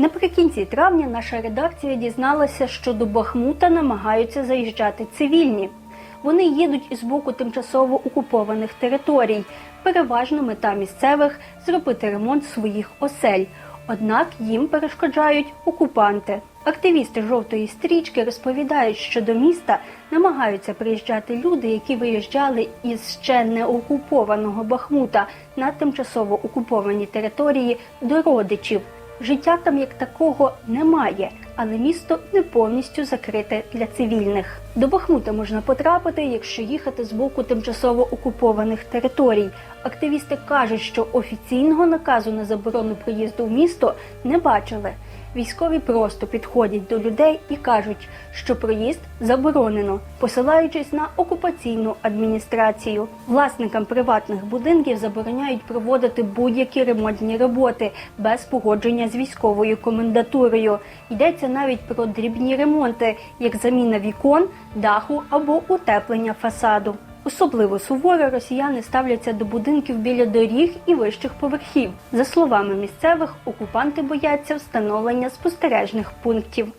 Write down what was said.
Наприкінці травня наша редакція дізналася, що до Бахмута намагаються заїжджати цивільні. Вони їдуть із боку тимчасово окупованих територій. Переважно мета місцевих зробити ремонт своїх осель. Однак їм перешкоджають окупанти. Активісти жовтої стрічки розповідають, що до міста намагаються приїжджати люди, які виїжджали із ще не окупованого Бахмута на тимчасово окуповані території до родичів. Життя там як такого немає, але місто не повністю закрите для цивільних. До Бахмута можна потрапити, якщо їхати з боку тимчасово окупованих територій. Активісти кажуть, що офіційного наказу на заборону приїзду в місто не бачили. Військові просто підходять до людей і кажуть, що проїзд заборонено, посилаючись на окупаційну адміністрацію. Власникам приватних будинків забороняють проводити будь-які ремонтні роботи без погодження з військовою комендатурою. Йдеться навіть про дрібні ремонти, як заміна вікон, даху або утеплення фасаду. Особливо суворо росіяни ставляться до будинків біля доріг і вищих поверхів. За словами місцевих, окупанти бояться встановлення спостережних пунктів.